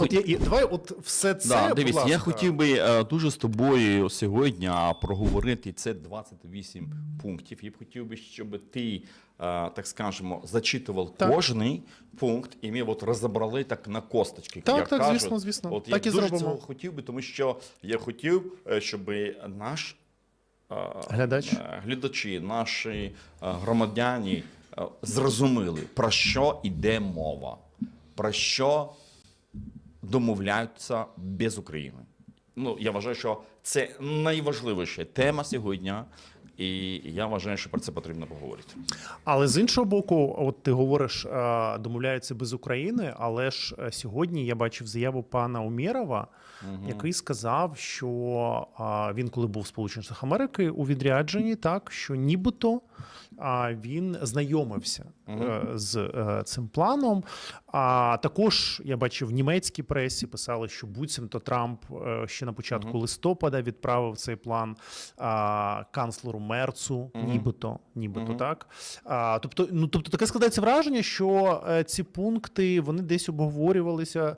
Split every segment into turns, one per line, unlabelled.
От я, і, давай, от все це.
Да,
будь
дивись, я хотів би е, дуже з тобою сьогодні проговорити це 28 пунктів. Я б хотів би, щоб ти, е, так скажемо, зачитував
Так.
кожний пункт, і ми от розібрали так на косточки.
Так,
як
так,
кажуть.
звісно, звісно.
От
Так
я
і
дуже
зробимо.
цього хотів би, тому що я хотів, е, щоб наш е,
Глядач.
е, глядачі, наші е, громадяни е, зрозуміли, про що йде мова, про що домовляються без України. Ну, я вважаю, що це найважливіша тема сьогодні, і я вважаю, що про це потрібно поговорити.
Але з іншого боку, от ти говориш, е, домовляються без України, але ж е, сьогодні я бачив заяву пана Умєрова, який сказав, що він, коли був в Сполучених Америки у відрядженні, так що нібито він знайомився е, з е, цим планом. А також я бачив в німецькій пресі писали, що буцімто Трамп е, ще на початку листопада відправив цей план канцлеру Мерцу, нібито, нібито так. А, тобто, ну тобто таке складається враження, що ці пункти вони десь обговорювалися,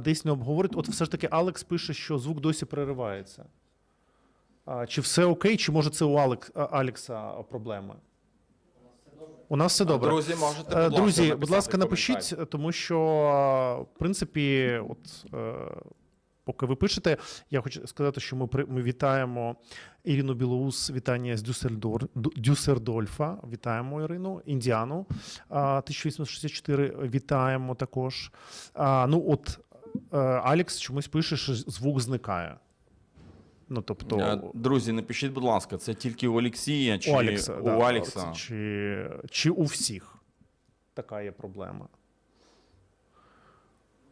десь не обговорюють. От все ж таки Алекс пише, що звук досі переривається. Чи все окей, чи може це у Алекс, Алекса проблеми? У нас все добре.
Друзі, можете, будь
Е,
ласка,
Друзі, будь ласка, напишіть, тому що, в принципі, от е, поки ви пишете, я хочу сказати, що ми ми вітаємо Ірину Білоус. Вітання з Дюссельдор, Дюссердольфа. Вітаємо Ірину, Індіану 1864. Вітаємо також. Ну, от е, Алекс чомусь пише, що звук зникає. Ну, тобто,
Е, Друзі, напишіть, будь ласка, це тільки у Олексія чи
у Алекса,
у
да,
Алекса?
Чи, чи у всіх така є проблема.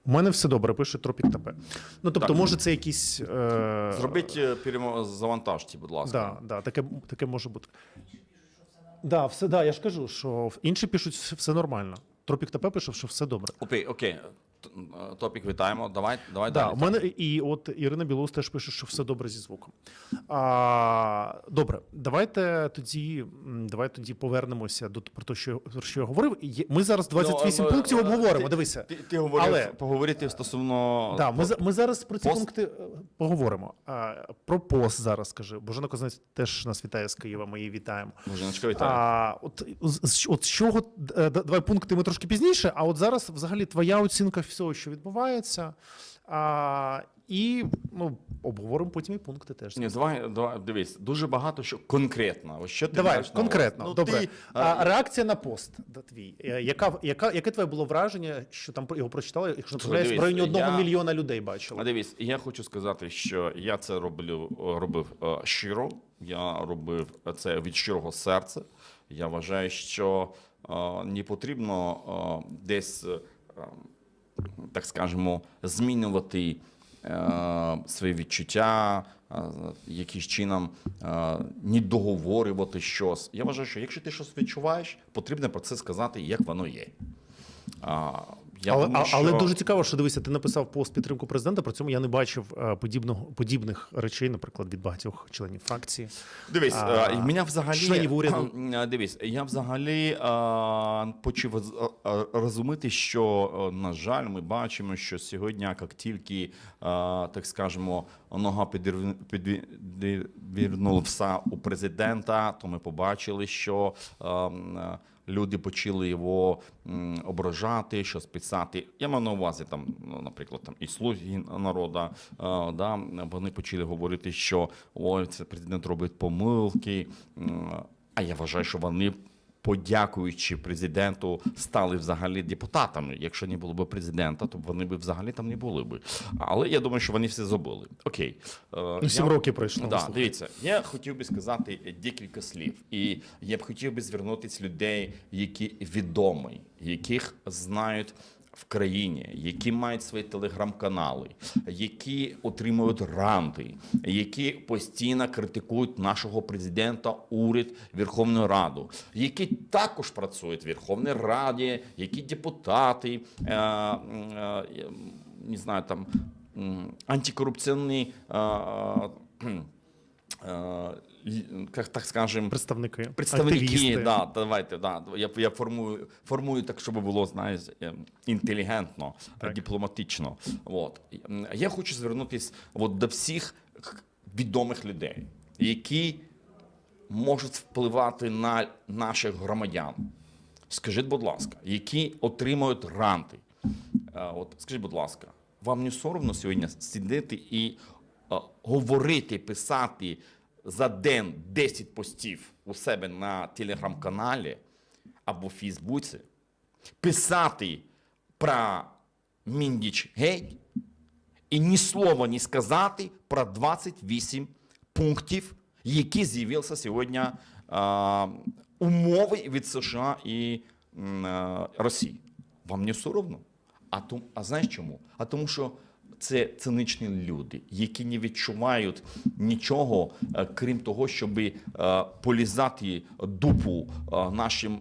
У мене все добре, пише Тропік ТП. Ну, тобто,
Так.
може, це якісь. Е...
Зробіть е, перемо... завантажте, будь ласка.
Да, да, таке, таке може бути. Да, все, да, я ж кажу, що інші пишуть, все, все нормально. Тропік ТП пише, що все добре.
Окей, окей. Топік вітаємо. Давай, давай
Да,
далі.
у мене і от Ірина Білоус теж пише, що все добре зі звуком. А, добре, давайте тоді, давай тоді повернемося до про те, що, про що я говорив. Ми зараз 28
Ну, е,
пунктів
е,
обговоримо.
ти-
Дивися.
Ти, ти говорив,
Але-
поговорити стосовно
Да, ми, ми зараз про ці
Пост?
пункти е, поговоримо. А, про пост зараз скажи. Божена Козанець теж нас вітає з Києва. Ми її вітаємо.
Боженочка, вітаю.
А, от, з, от з чого давай пункти ми трошки пізніше, а от зараз взагалі твоя оцінка всього, що відбувається. А, і ну, обговоримо потім і пункти теж.
Ні, давай, давай, дивись, дуже багато що конкретно. Ось що ти
Давай,
маєш на
конкретно.
увазі?
Добре.
ти,
а,
а,
реакція на пост да, твій. Е, Яка, яка, яке твоє було враження, що там його прочитали, якщо не помиляюсь, в
дивись,
районі одного
я-
мільйона людей
А
бачили?
дивись, я хочу сказати, що я це роблю, робив е, щиро. Я робив це від щирого серця. Я вважаю, що е, не потрібно е, десь, е, так скажемо, змінювати е, свої відчуття, е, чином е, не договорювати щось. Я вважаю, що якщо ти щось відчуваєш, потрібно про це сказати, як воно є. Я
але,
думаю,
а- але дуже цікаво, що дивися, ти написав пост підтримку президента. При цьому я не бачив е, подібного подібних речей, наприклад, від багатьох членів фракції.
Дивись,
А,
а, мене взагалі
членів уряду.
А, Дивись, я взагалі а, почав розуміти, що на жаль, ми бачимо, що сьогодні, як тільки а, так скажемо, нога підірв- підвірнулася у президента, то ми побачили, що а, люди почали його ображати, щось писати. Я маю на увазі там, ну, наприклад, там і слуги народу, да, вони почали говорити, що ой, це президент робить помилки. А я вважаю, що вони. Подякуючи президенту, стали взагалі депутатами. Якщо не було б президента, то вони б взагалі там не були б. Але я думаю, що вони все забули. Окей, Е,
Ну, сім
я-
років пройшло,
Да,
слухай.
дивіться, я хотів би сказати декілька слів, і я б хотів би звернутися людей, які відомі, яких знають в країні, які мають свої телеграм-канали, які отримують ранти, які постійно критикують нашого президента, уряд, Верховну Раду, які також працюють в Верховній Раді, які депутати, е, е, не знаю, там антикорупційні. е, е, як так скажем,
Представники,
представники,
активісти.
да, давайте, да. Я, я формую, формую так, щоб було, знаєш, е, інтелігентно,
Так.
дипломатично. От. Я хочу звернутися от, до всіх відомих людей, які можуть впливати на наших громадян. Скажіть, будь ласка, які отримують гранти. Е, От, скажіть, будь ласка, вам не соромно сьогодні сидіти і е, говорити, писати за день 10 постів у себе на телеграм-каналі або Фейсбуці, писати про Міндіч геть і ні слова не сказати про 28 пунктів, які з'явилися сьогодні е, умови від США і м, е, Росії. Вам не соромно? А, а знаєш чому? А тому, що це циничні люди, які не відчувають нічого, е, крім того, щоб е, полізати дупу е, нашим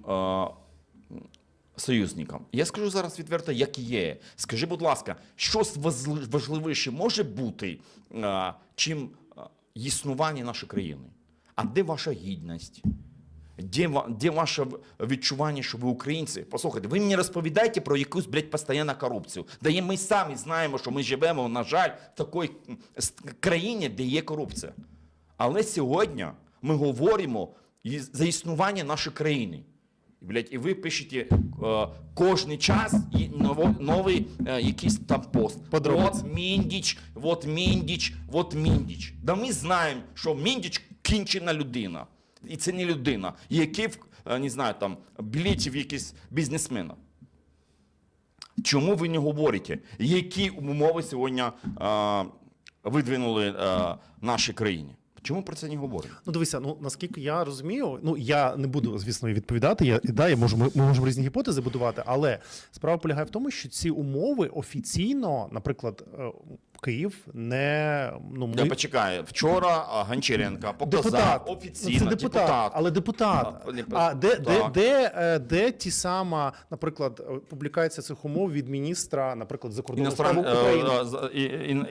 союзникам. Я скажу зараз відверто, як є. Скажи, будь ласка, щось важливіше може бути, чим існування нашої країни? А де ваша гідність? Де, де ваше відчування, що ви українці? Послухайте, ви мені розповідаєте про якусь, блядь, постійну корупцію. Да і ми самі знаємо, що ми живемо, на жаль, в такій країні, де є корупція. Але сьогодні ми говоримо за існування нашої країни. І, Блядь, і ви пишете е, кожний час і ново, новий е, якийсь там пост.
Подробиці.
От Міндіч, от Міндіч, от Міндіч. Да ми знаємо, що Міндіч кінчена людина. І це не людина, який, е, не знаю, там, білетів якийсь бізнесмена. Чому ви не говорите, які умови сьогодні е, видвинули е, нашій країні? Чому про це не говорять?
Ну, дивися, ну наскільки я розумію, ну я не буду, звісно, відповідати. Я да, я можу, ми, можемо різні гіпотези будувати, але справа полягає в тому, що ці умови офіційно, наприклад, Київ не ну
Я
ми
почекаю. Вчора Гончаренко показав
депутат
офіційно
це депутат, але депутат.
А,
А де, де, де, е, де ті сама, наприклад, е, публікація цих умов від міністра, наприклад, закордонних справ України?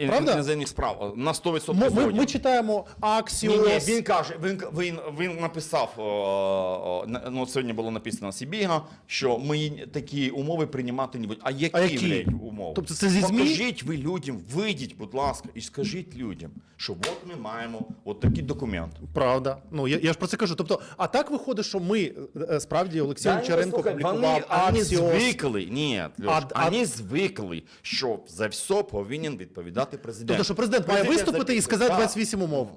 е,
Правда?
іноземних справ на 100%
Ми, ми, ми читаємо
Ні,
Аксіос.
ні, він каже, він, він, він написав, ну, сьогодні було написано Сібіга, що ми такі умови приймати не будемо. А які,
А які?
умови?
Тобто це зі ЗМІ?
Покажіть ви людям, вийдіть, будь ласка, і скажіть людям, що от ми маємо от такий документ.
Правда. Ну я, я ж про це кажу. Тобто, а так виходить, що ми е, справді Олексій Гончаренко
слухай,
публікував
вони, вони звикли, ні, Льош,
А- а-
вони звикли, що за все повинен відповідати президент.
Тобто, що президент має виступити і сказати
«Да,
28 умов.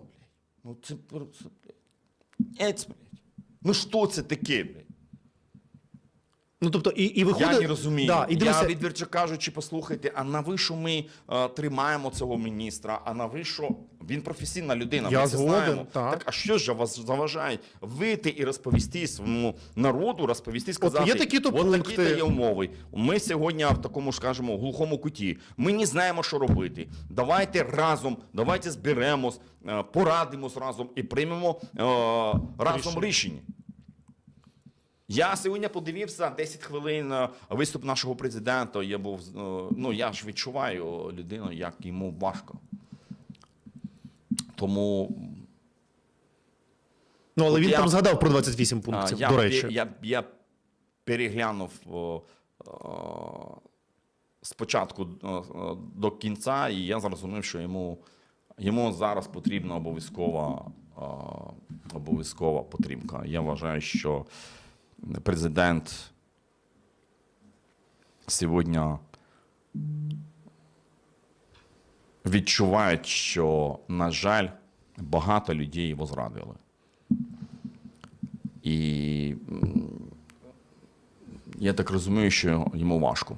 Ну це просто, блядь. Ець, блядь. Ну що це таке, блядь?
Ну тобто, і, і виходить.
Я не розумію.
Да, і дивися,
Я відверто кажучи, послухайте, а на ви ми е, тримаємо цього міністра? А на ви? Він професійна людина.
Я
ми це
згоден,
знаємо.
так.
а що ж вас заважає вийти і розповісти своєму народу, розповісти, сказати,
є такі-то
от такі-то є умови. Ми сьогодні в такому, скажімо, глухому куті. Ми не знаємо, що робити. Давайте разом, давайте зберемось, е, порадимось разом і приймемо е, разом
Рішення.
рішення. Я сьогодні подивився 10 хвилин е, виступ нашого президента. Я був е, ну я ж відчуваю людину, як йому важко. Тому
ну але
От
він
я-
там згадав про 28 пунктів.
я,
до речі,
пе- я, я переглянув о, о, спочатку е, е, до кінця, і я зрозумів, що йому, йому зараз потрібна обов'язкова, е, обов'язкова підтримка. Я вважаю, що президент сьогодні відчуває, що, на жаль, багато людей його зрадили. І я так розумію, що йому важко.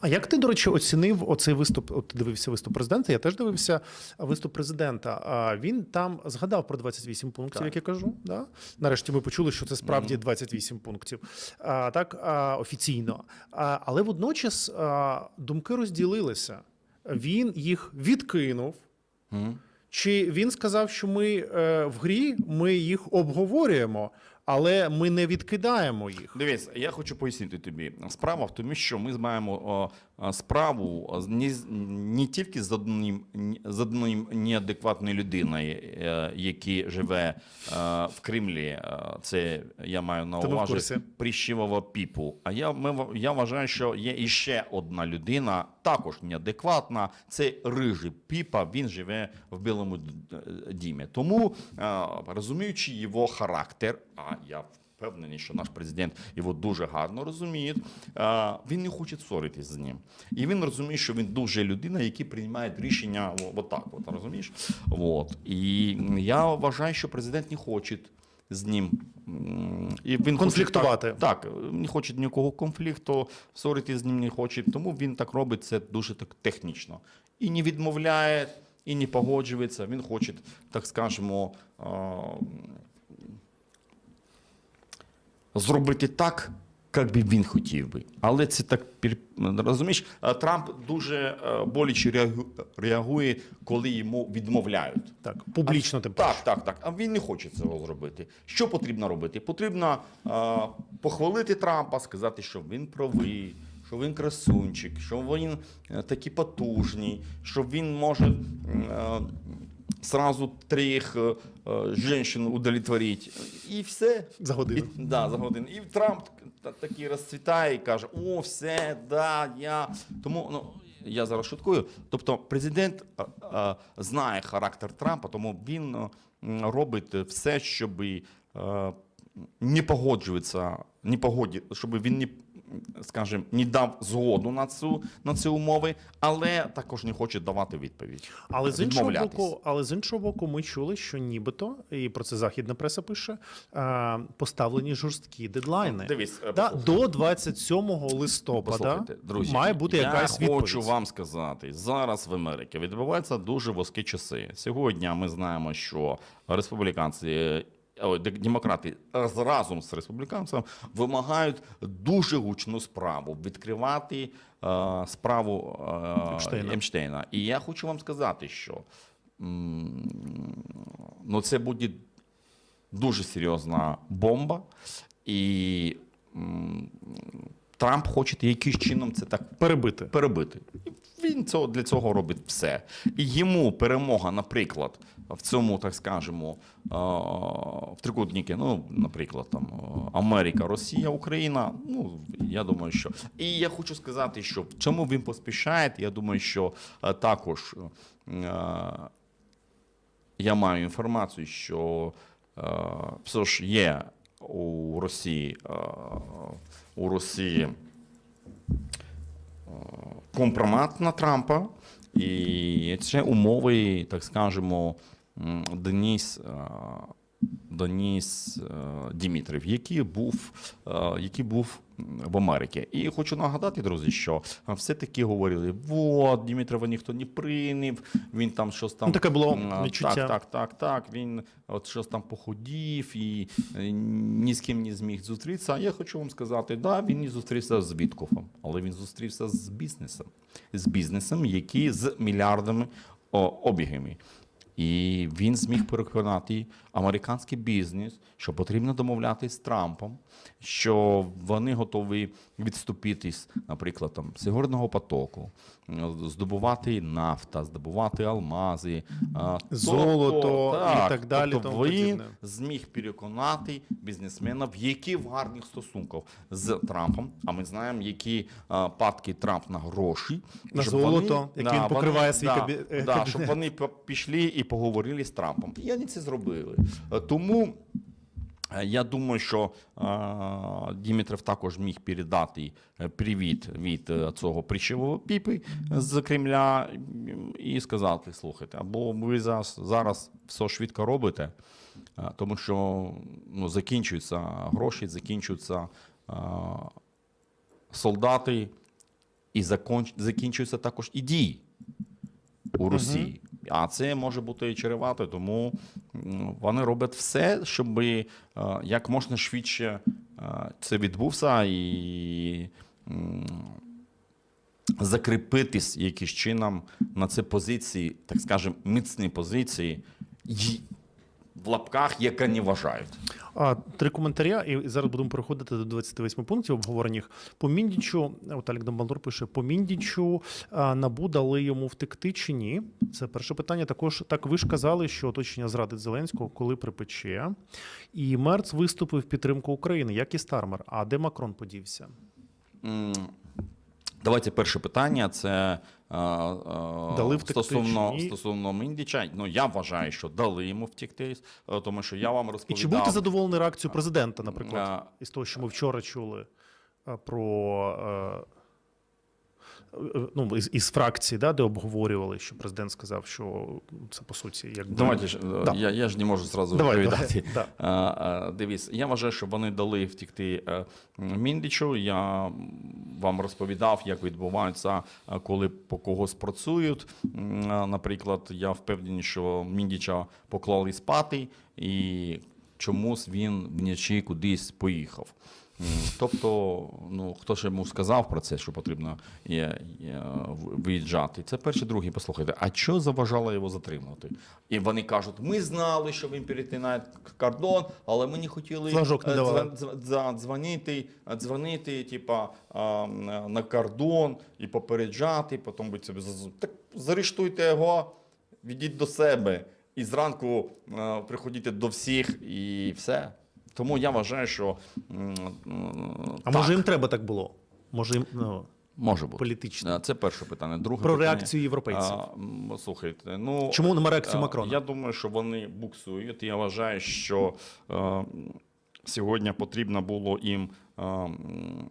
А як ти, до речі, оцінив оцей виступ? От ти дивився виступ президента? Я теж дивився виступ президента. А він там згадав про 28 пунктів,
Так.
як я кажу. Да? Нарешті ми почули, що це справді 28 пунктів. А, так а, офіційно. А, але водночас а, думки розділилися. Він їх відкинув. Чи він сказав, що ми е, в грі ми їх обговорюємо, але ми не відкидаємо їх?
Дивись, я хочу пояснити тобі. Справа в тому, що ми маємо справу не, не тільки з одним з одним неадекватною людиною, е, який живе е, в Кремлі. е, Це я маю на увазі
курсі.
Піпу. А я, ми, я вважаю, що є іще одна людина, також неадекватна. Це рижий піпа. Він живе в Білому дімі. Тому розуміючи його характер, а я впевнений, що наш президент його дуже гарно розуміє. Він не хоче ссоритись з ним. І він розуміє, що він дуже людина, який приймає рішення отак. От, розумієш? От. І я вважаю, що президент не хоче з ним. І він хоче так, так, не хоче ніякого конфлікту, ссорити з ним не хоче, тому він так робить це дуже так технічно. І не відмовляє, і не погоджується. Він хоче, так скажемо, зробити так, як би він хотів би. Але це так розумієш, Трамп дуже е, боляче реагу- реагує, коли йому відмовляють.
Так, публічно тим.
Так, так, так. А він не хоче цього зробити. Що потрібно робити? Потрібно е, похвалити Трампа, сказати, що він правий, що він красунчик, що він е, такий потужний, що він може е, сразу трьох е, е, жінок удовлетворити. І все.
За годину.
І, да, за годину. І Трамп та- такий розцвітає і каже: о, все, да, я. Тому ну, я зараз шуткую. Тобто, президент а, а, знає характер Трампа, тому він а, робить все, щоб е, не погоджуватися, не погоді, щоб він не. Скажімо, не дав згоду на цю на ці умови, але також не хоче давати відповідь.
Але з іншого боку, але з іншого боку, ми чули, що нібито, і про це західна преса пише, е, поставлені жорсткі дедлайни.
Дивись, е,
Да,
послухай.
до 27 листопада
друзі,
має бути
я
якась відповідь.
хочу вам сказати, зараз в Америці відбуваються дуже важкі часи. Сьогодні ми знаємо, що республіканці. Ой, Демократи разом з республіканцем вимагають дуже гучну справу відкривати е, справу е, Емштейна. І я хочу вам сказати, що ну, це буде дуже серйозна бомба, і Трамп хоче якимось чином це так
перебити.
перебити. Він цього для цього робить все. І йому перемога, наприклад, в цьому, так скажемо, в трикутнику, ну, наприклад, там Америка, Росія, Україна. Ну я думаю, що і я хочу сказати, що чому він поспішає. Я думаю, що е, також е, я маю інформацію, що е, все ж є у Росії у Росії компромат на Трампа, і це умови, так скажемо, Деніс. е, Деніс е, Дімітрів, який був, е, який був в Америці. І хочу нагадати, друзі, що все-таки говорили: от, Дімітрова ніхто не прийняв, він там щось там.
Ну, таке було відчуття.
Так, так, так, так. Він от щось там похудів і ні з ким не зміг зустрітися. А я хочу вам сказати, да, він не зустрівся з Віткофом, але він зустрівся з бізнесом. З бізнесом, який з мільярдами обігами. І він зміг переконати американський бізнес, що потрібно домовлятися з Трампом, що вони готові відступитись, наприклад, там з потоку, здобувати нафта, здобувати алмази,
Золото і так далі,
Тобто
подібне.
зміг переконати бізнесменів, які в гарних стосунках з Трампом. А ми знаємо, які падки Трамп на гроші,
На золото, яке він покриває свій
да,
кабі-
да, щоб вони пішли і поговорили з Трампом. І вони це зробили. Е, Тому е, я думаю, що е, Дімітров також міг передати привіт від цього прищевого піпи з Кремля і сказати: слухайте, або ви зараз, зараз все швидко робите, тому що ну, закінчуються гроші, закінчуються солдати, і закінчуються також і дії у Росії. А це може бути і чревато, тому вони роблять все, щоб е, як можна швидше е, це відбувся і закріпитись якимось чином на це позиції, так скажемо, міцні позиції. В лапках, як вони вважають.
А, три коментаря, і зараз будемо переходити до 28 пунктів обговорених. По Міндічу, от Алік Дамбалдор пише: по Міндічу набу дали йому втекти чи ні? Це перше питання. Також так ви ж казали, що оточення зрадить Зеленського, коли припече. І Мерц виступив в підтримку України, як і Стармер. А де Макрон подівся?
Давайте перше питання. Це е, е,
Дали втекти
стосовно,
чи ні?
стосовно Міндіча. Ну я вважаю, що дали йому втікти, е, тому що я вам
І чи будете задоволений реакцією президента, наприклад, із того, що ми вчора чули про. Ну, із, із фракції, да, де обговорювали, що президент сказав, що це по суті як
Давайте ж, е,
Да.
я, я ж не можу зразу
Давай,
відповідати.
давай,
А, а, Дивись, я вважаю, що вони дали втікти е, Міндічу. Я вам розповідав, як відбувається, е, коли по когось працюють. Наприклад, я впевнений, що Міндіча поклали спати, і чомусь він вночі кудись поїхав. Тобто, ну хто ж йому сказав про це, що потрібно виїжджати? Це перше, друге, послухайте. А що заважало його затримати? І вони кажуть: ми знали, що він перетинає кордон, але ми не хотіли
Флажок не
е,
давали.
дзвон- дзвонити, е, дзвонити, типа на кордон і попереджати. Потім будь собі так заарештуйте його, відіть до себе. І зранку е, приходіть до всіх, і все. Тому я вважаю, що
А
так,
може їм треба так було? Може їм ну,
може бути.
політично.
Е, Це перше питання. Друге
Про
питання,
реакцію європейців.
а, слухайте, ну
Чому нема реакцію
е,
Макрона?
Я думаю, що вони буксують. Я вважаю, що а, сьогодні потрібно було їм. е, м,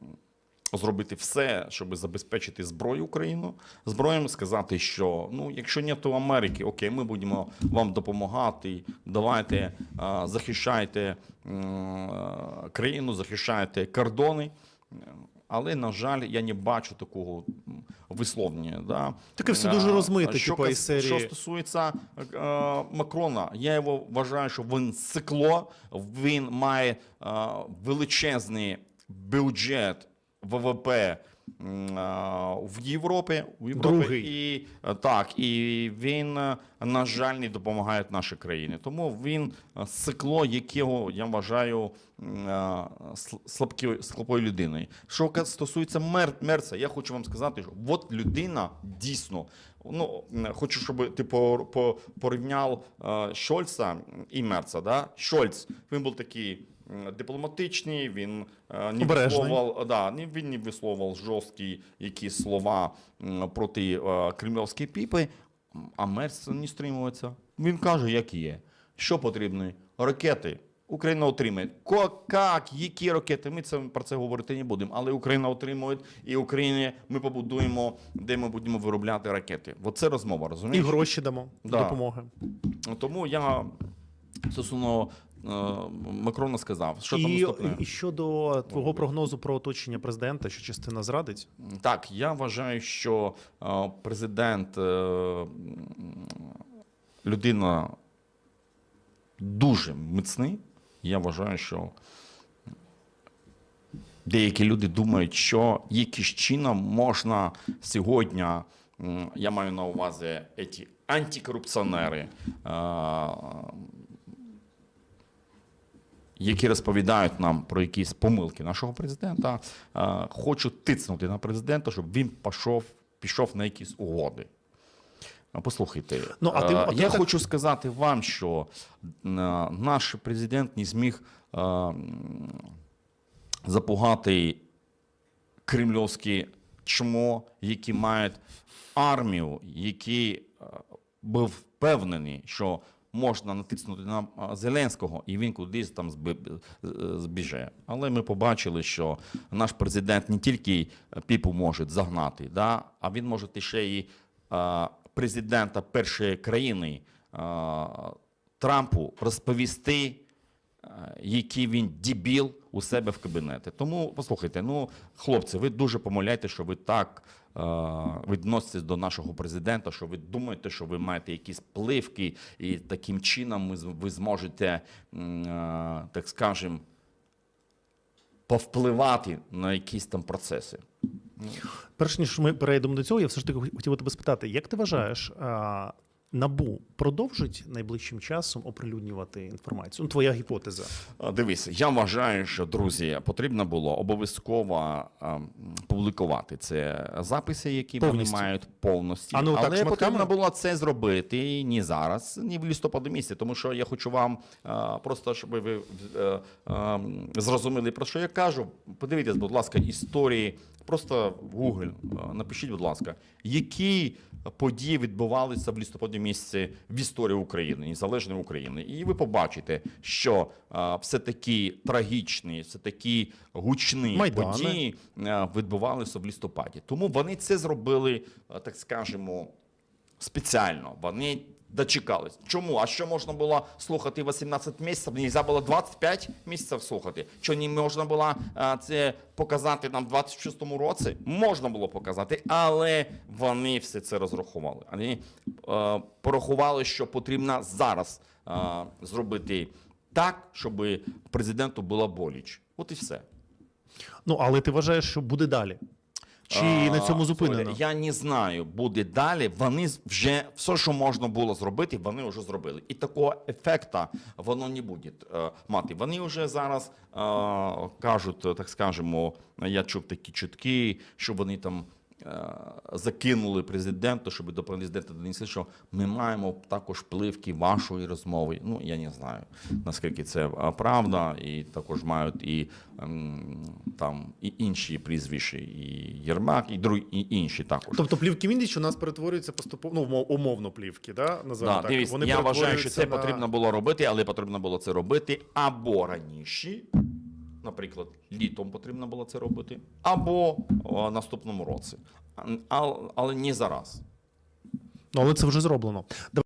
Зробити все, щоб забезпечити зброю Україну, зброєм сказати, що ну, якщо нету Америки, окей, ми будемо вам допомагати. Давайте захищайте країну, захищайте кордони. Але на жаль, я не бачу такого висловлення. Да?
Таке все дуже розмите,
що,
типу, серії-
що стосується е, Макрона, я його вважаю, що він цикло, він має е, величезний бюджет ВВП в Європі, в Європі
Другий.
і е, так, і він, е, на жаль, не допомагає нашій країні. Тому він е, цикло, якого я вважаю слабкою, слабкою людиною. Що стосується мер, мерца, я хочу вам сказати, що от людина дійсно. Ну, хочу, щоб ти по, по, порівняв Шольца і Мерца. Да? Шольц, він був такий дипломатичний, він не висловував, да, він не висловував жорсткі якісь слова проти е, кремлівської піпи, а Мерц не стримується. Він каже, як є. Що потрібно? Ракети. Україна отримає. Як, які ракети? Ми це про це говорити не будемо. Але Україна отримує, і Україні ми побудуємо, де ми будемо виробляти ракети. Оце розмова,
І гроші дамо
Да.
допомоги.
Тому я стосовно е, Макрона сказав, що там
І,
наступне.
і щодо твого прогнозу про оточення президента, що частина зрадить,
Так, я вважаю, що е, президент е, людина дуже міцний. Я вважаю, що деякі люди думають, що якимось чином можна сьогодні, я маю на увазі ці антикорупціонери, які розповідають нам про якісь помилки нашого президента, е, хочуть тицнути на президента, щоб він пішов, пішов на якісь угоди. Послухайте,
Ну, а ти-
е,
а ти
я
так-
хочу сказати вам, що е, наш президент не зміг запугати кремлівські чмо, які мають армію, які був впевнений, що можна натиснути на е, Зеленського, і він кудись там е, збіже. Але ми побачили, що наш президент не тільки піпу може загнати, да, а він може ще і е, президента першої країни е, Трампу розповісти, е, який він дебіл у себе в кабінеті. Тому послухайте, ну хлопці, ви дуже помиляєте, що ви так е, відноситесь до нашого президента, що ви думаєте, що ви маєте якісь пливки, і таким чином ви зможете, е, так скажемо, повпливати на якісь там процеси.
перш ніж ми перейдемо до цього, я все ж таки хотів тебе спитати, як ти вважаєш, Набу продовжить найближчим часом оприлюднювати інформацію. Ну, твоя гіпотеза.
Дивись, я вважаю, що друзі, потрібно було обов'язково ем, публікувати це записи, які
Повністю.
вони мають повністю.
А ну,
Але
шматками?
потрібно було це зробити ні зараз, ні в листопаді місяці, тому що я хочу вам е, просто, щоб ви е, е, зрозуміли про що я кажу. Подивіться, будь ласка, історії. Просто в Google е, напишіть, будь ласка, які події відбувалися в листопаді місяці в історії України, незалежної України. І ви побачите, що е, все такі трагічні, все такі гучні
Майдани.
події е, відбувалися в листопаді. Тому вони це зробили, так скажемо, спеціально. Вони дочекались. Чому? А що можна було слухати 18 місяців? Нельзя було 25 місяців слухати. Що не можна було а, це показати нам в 26-му році? Можна було показати, але вони все це розрахували. Вони е, порахували, що потрібно зараз е, зробити так, щоб президенту було боліч. От і все.
Ну, але ти вважаєш, що буде далі? Чи
А,
на цьому зупинено?
Я не знаю, буде далі. Вони вже все, що можна було зробити, вони вже зробили. І такого ефекту воно не буде е, мати. Вони вже зараз е, кажуть, так скажемо, я чув такі чутки, що вони там. Е, Закинули президенту, щоб до президента донесли, що ми маємо також пливки вашої розмови. Ну я не знаю наскільки це е, правда, і також мають і ем, там і інші прізвища, і Єрмак, і другі і інші також.
Тобто плівки Міндіч у нас перетворюються поступово, ну, умов- умовно плівки, да?
Да,
так.
дивись,
Вони
я вважаю, що це
на-
потрібно було робити, але потрібно було це робити або раніше, наприклад, літом потрібно було це робити, або о, наступному році. Але не зараз.
Ну, але це вже зроблено.